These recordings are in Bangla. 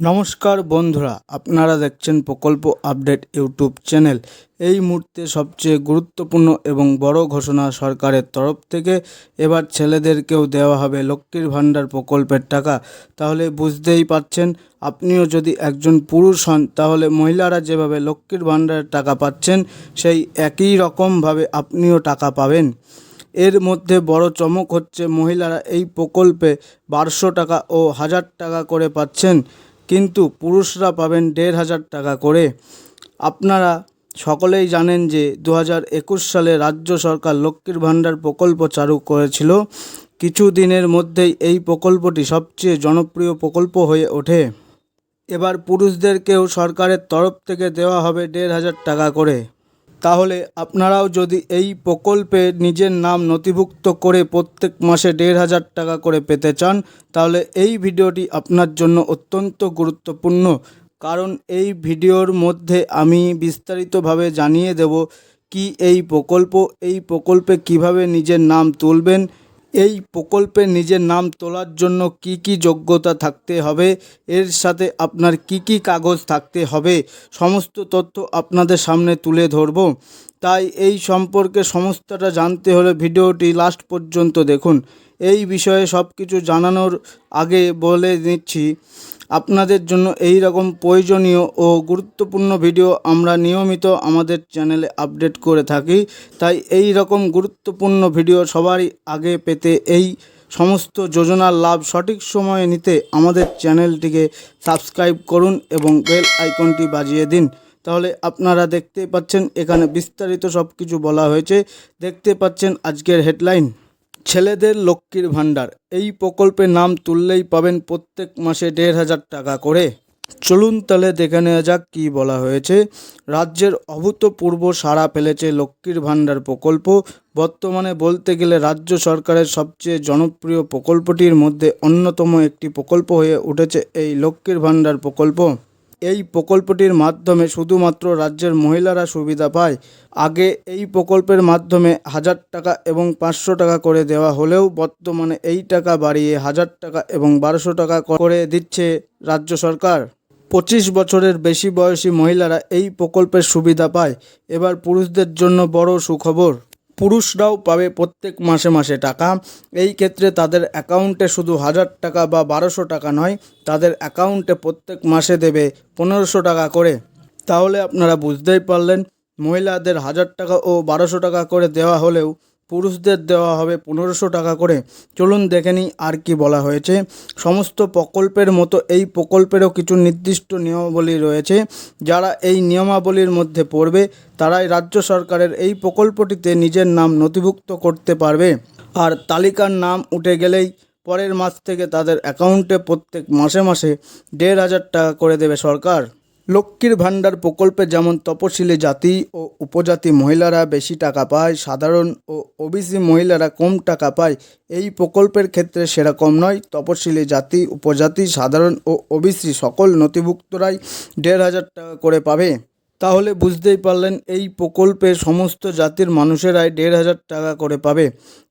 নমস্কার বন্ধুরা, আপনারা দেখছেন প্রকল্প আপডেট ইউটিউব চ্যানেল। এই মুহূর্তে সবচেয়ে গুরুত্বপূর্ণ এবং বড় ঘোষণা সরকারের তরফ থেকে, এবার ছেলেদেরকেও দেওয়া হবে লক্ষ্মীর ভাণ্ডার প্রকল্পের টাকা। তাহলে বুঝতেই পাচ্ছেন, আপনিও যদি একজন পুরুষ হন, তাহলে মহিলারা যেভাবে লক্ষ্মীর ভাণ্ডারের টাকা পাচ্ছেন, সেই একই রকমভাবে আপনিও টাকা পাবেন। এর মধ্যে বড় চমক হচ্ছে, মহিলারা এই প্রকল্পে বারোশো টাকা ও হাজার টাকা করে পাচ্ছেন। কিন্তু পুরুষরা পাবেন দেড় হাজার টাকা করে। আপনারা সকলেই জানেন যে দু হাজার একুশ সালে রাজ্য সরকার লক্ষ্মীর ভাণ্ডার প্রকল্প চালু করেছিল। কিছু দিনের মধ্যেই এই প্রকল্পটি সবচেয়ে জনপ্রিয় প্রকল্প হয়ে ওঠে। এবার পুরুষদেরকেও সরকারের তরফ থেকে দেওয়া হবে দেড় হাজার টাকা করে। তাহলে আপনারাও যদি এই প্রকল্পে নিজের নাম নথিভুক্ত করে প্রত্যেক মাসে দেড় হাজার টাকা করে পেতে চান, তাহলে এই ভিডিওটি আপনার জন্য অত্যন্ত গুরুত্বপূর্ণ। কারণ এই ভিডিওর মধ্যে আমি বিস্তারিতভাবে জানিয়ে দেব কি এই প্রকল্প, এই প্রকল্পে কীভাবে নিজের নাম তুলবেন এই প্রকল্পে নিজের নাম তোলার জন্য কি কি যোগ্যতা থাকতে হবে? এর সাথে আপনার কি কি কাগজ থাকতে হবে? সমস্ত তথ্য আপনাদের সামনে তুলে ধরব। তাই এই সম্পর্কে সমস্তটা জানতে হলে ভিডিওটি লাস্ট পর্যন্ত দেখুন। এই বিষয়ে সব কিছু জানানোর আগে বলে নিচ্ছি, আপনাদের জন্য এই রকম প্রয়োজনীয় ও গুরুত্বপূর্ণ ভিডিও আমরা নিয়মিত আমাদের চ্যানেলে আপডেট করে থাকি। তাই এই রকম গুরুত্বপূর্ণ ভিডিও সবারই আগে পেতে এই সমস্ত যোজনার লাভ সঠিক সময়ে নিতে আমাদের চ্যানেলটিকে সাবস্ক্রাইব করুন এবং বেল আইকনটি বাজিয়ে দিন। তাহলে আপনারা দেখতে পাচ্ছেন, এখানে বিস্তারিত সব কিছু বলা হয়েছে। দেখতে পাচ্ছেন আজকের হেডলাইন। ছেলেদের লক্ষ্মীর ভাণ্ডার। এই প্রকল্পের নাম তুললেই পাবেন প্রত্যেক মাসে দেড় হাজার টাকা করে। চলুন তাহলে দেখে নেওয়া যাক কী বলা হয়েছে। রাজ্যের অভূতপূর্ব সাড়া ফেলেছে লক্ষ্মীর ভাণ্ডার প্রকল্প। বর্তমানে বলতে গেলে রাজ্য সরকারের সবচেয়ে জনপ্রিয় প্রকল্পটির মধ্যে অন্যতম একটি প্রকল্প হয়ে উঠেছে এই লক্ষ্মীর ভাণ্ডার প্রকল্প। এই প্রকল্পটির মাধ্যমে শুধুমাত্র রাজ্যের মহিলারা সুবিধা পায়। আগে এই প্রকল্পের মাধ্যমে হাজার টাকা এবং পাঁচশো টাকা করে দেওয়া হলেও বর্তমানে এই টাকা বাড়িয়ে হাজার টাকা এবং বারোশো টাকা করে দিচ্ছে রাজ্য সরকার। পঁচিশ বছরের বেশি বয়সী মহিলারা এই প্রকল্পের সুবিধা পায়। এবার পুরুষদের জন্য বড় সুখবর। পুরুষরাও পাবে প্রত্যেক মাসে মাসে টাকা। এই ক্ষেত্রে তাদের অ্যাকাউন্টে শুধু হাজার টাকা বা বারোশো টাকা নয়, তাদের অ্যাকাউন্টে প্রত্যেক মাসে দেবে পনেরোশো টাকা করে। তাহলে আপনারা বুঝতেই পারলেন, মহিলাদের হাজার টাকা ও বারোশো টাকা করে দেওয়া হলেও পুরুষদের দেওয়া হবে পনেরোশো টাকা করে। চলুন দেখে নিই আর কি বলা হয়েছে। সমস্ত প্রকল্পের মতো এই প্রকল্পেরও কিছু নির্দিষ্ট নিয়মাবলী রয়েছে। যারা এই নিয়মাবলীর মধ্যে পড়বে, তারাই রাজ্য সরকারের এই প্রকল্পটিতে নিজের নাম নথিভুক্ত করতে পারবে। আর তালিকার নাম উঠে গেলেই পরের মাস থেকে তাদের অ্যাকাউন্টে প্রত্যেক মাসে মাসে দেড় হাজার টাকা করে দেবে সরকার। লক্ষ্মীর ভাণ্ডার প্রকল্পে যেমন তপশিলি জাতি ও উপজাতি মহিলারা বেশি টাকা পায়, সাধারণ ও ওবিসি মহিলারা কম টাকা পায়, এই প্রকল্পের ক্ষেত্রে সেরকম নয়। তপশিলি জাতি, উপজাতি, সাধারণ ও ওবিসি সকল নথিভুক্তরাই দেড় হাজার টাকা করে পাবে। তাহলে বুঝতেই পারলেন এই প্রকল্পে সমস্ত জাতির মানুষেরাই দেড় হাজার টাকা করে পাবে।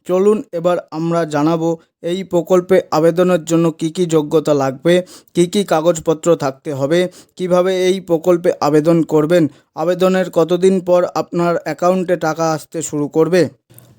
চলুন এবার আমরা জানাব এই প্রকল্পে আবেদনের জন্য কি কি যোগ্যতা লাগবে, কি কি কাগজপত্র থাকতে হবে, কীভাবে এই প্রকল্পে আবেদন করবেন, আবেদনের কতদিন পর আপনার অ্যাকাউন্টে টাকা আসতে শুরু করবে।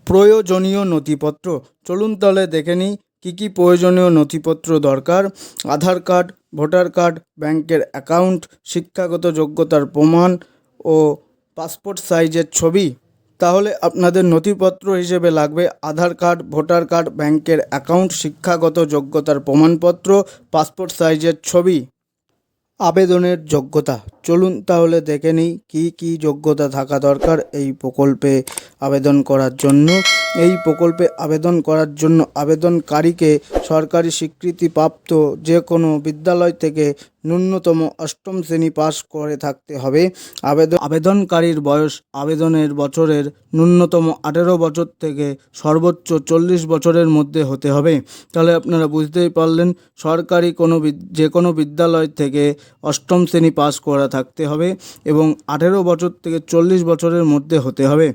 প্রয়োজনীয় নথিপত্র, চলুন তাহলে দেখে নিই। কী কী প্রয়োজনীয় নথিপত্র দরকার? আধার কার্ড, ভোটার কার্ড, ব্যাংকের অ্যাকাউন্ট, শিক্ষাগত যোগ্যতার প্রমাণ ও পাসপোর্ট সাইজের ছবি। তাহলে আপনাদের নথিপত্র হিসেবে লাগবে আধার কার্ড, ভোটার কার্ড, ব্যাংকের অ্যাকাউন্ট, শিক্ষাগত যোগ্যতার প্রমাণপত্র, পাসপোর্ট সাইজের ছবি। আবেদনের যোগ্যতা। চলুন তাহলে দেখে নিই কী কী যোগ্যতা থাকা দরকার এই প্রকল্পে আবেদন করার জন্য। এই প্রকল্পে আবেদন করার জন্য আবেদনকারীকে সরকারি স্বীকৃতিপ্রাপ্ত যে কোনো বিদ্যালয় থেকে ন্যূনতম অষ্টম শ্রেণি পাশ করে থাকতে হবে। আবেদন আবেদনকারীর বয়স আবেদনের বছরের ন্যূনতম আঠেরো বছর থেকে সর্বোচ্চ চল্লিশ বছরের মধ্যে হতে হবে। তাহলে আপনারা বুঝতেই পারলেন, সরকারি কোনো যে কোনো বিদ্যালয় থেকে অষ্টম শ্রেণি পাস করা থাকতে হবে এবং আঠেরো বছর থেকে চল্লিশ বছরের মধ্যে হতে হবে।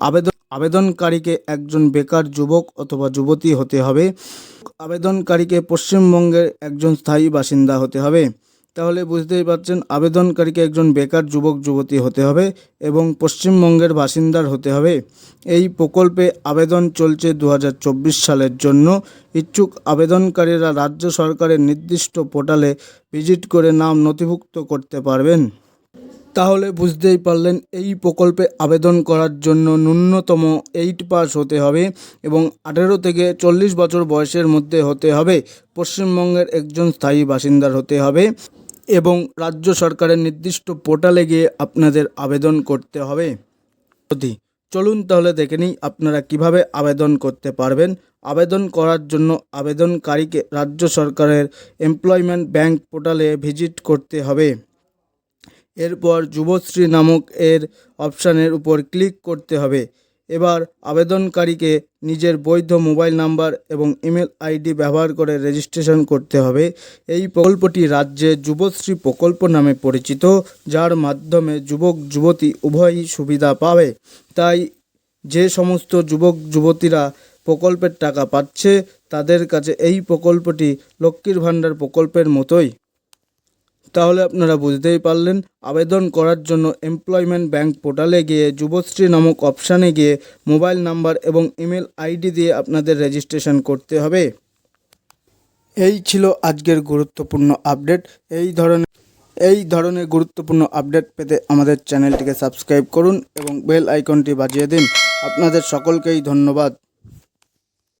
আবেদন আবেদনকারীকে একজন বেকার যুবক অথবা যুবতী হতে হবে। আবেদনকারীকে পশ্চিমবঙ্গের একজন স্থায়ী বাসিন্দা হতে হবে। তাহলে বুঝতেই পারছেন, আবেদনকারীকে একজন বেকার যুবক, যুবতী হতে হবে এবং পশ্চিমবঙ্গের বাসিন্দার হতে হবে। এই প্রকল্পে আবেদন চলছে দু হাজার চব্বিশ সালের জন্য। ইচ্ছুক আবেদনকারীরা রাজ্য সরকারের নির্দিষ্ট পোর্টালে ভিজিট করে নাম নথিভুক্ত করতে পারবেন। তাহলে বুঝতেই পারলেন, এই প্রকল্পে আবেদন করার জন্য ন্যূনতম এইট পাস হতে হবে এবং আঠেরো থেকে চল্লিশ বছর বয়সের মধ্যে হতে হবে। পশ্চিমবঙ্গের একজন স্থায়ী বাসিন্দার হতে হবে। এবং রাজ্য সরকারের নির্দিষ্ট পোর্টালে গিয়ে আপনাদের আবেদন করতে হবে। চলুন তাহলে দেখে নিই আপনারা কীভাবে আবেদন করতে পারবেন। আবেদন করার জন্য আবেদনকারীকে রাজ্য সরকারের এমপ্লয়মেন্ট ব্যাংক পোর্টালে ভিজিট করতে হবে। এরপর যুবশ্রী নামক এর অপশানের উপর ক্লিক করতে হবে। এবার আবেদনকারীকে নিজের বৈধ মোবাইল নাম্বার এবং ইমেল আইডি ব্যবহার করে রেজিস্ট্রেশন করতে হবে। এই প্রকল্পটি রাজ্যে যুবশ্রী প্রকল্প নামে পরিচিত, যার মাধ্যমে যুবক, যুবতী উভয়ই সুবিধা পাবে। তাই যে সমস্ত যুবক, যুবতীরা প্রকল্পের টাকা পাচ্ছে, তাদের কাছে এই প্রকল্পটি লক্ষ্মীর ভাণ্ডার প্রকল্পের মতোই। তাহলে আপনারা বুঝতেই পারলেন, আবেদন করার জন্য এমপ্লয়মেন্ট ব্যাংক পোর্টালে গিয়ে যুবশ্রী নামক অপশানে গিয়ে মোবাইল নাম্বার এবং ইমেল আইডি দিয়ে আপনাদের রেজিস্ট্রেশন করতে হবে। এই ছিল আজকের গুরুত্বপূর্ণ আপডেট এই ধরনের এই ধরনের গুরুত্বপূর্ণ আপডেট পেতে আমাদের চ্যানেলটিকে সাবস্ক্রাইব করুন এবং বেল আইকনটি বাজিয়ে দিন। আপনাদের সকলকেই ধন্যবাদ।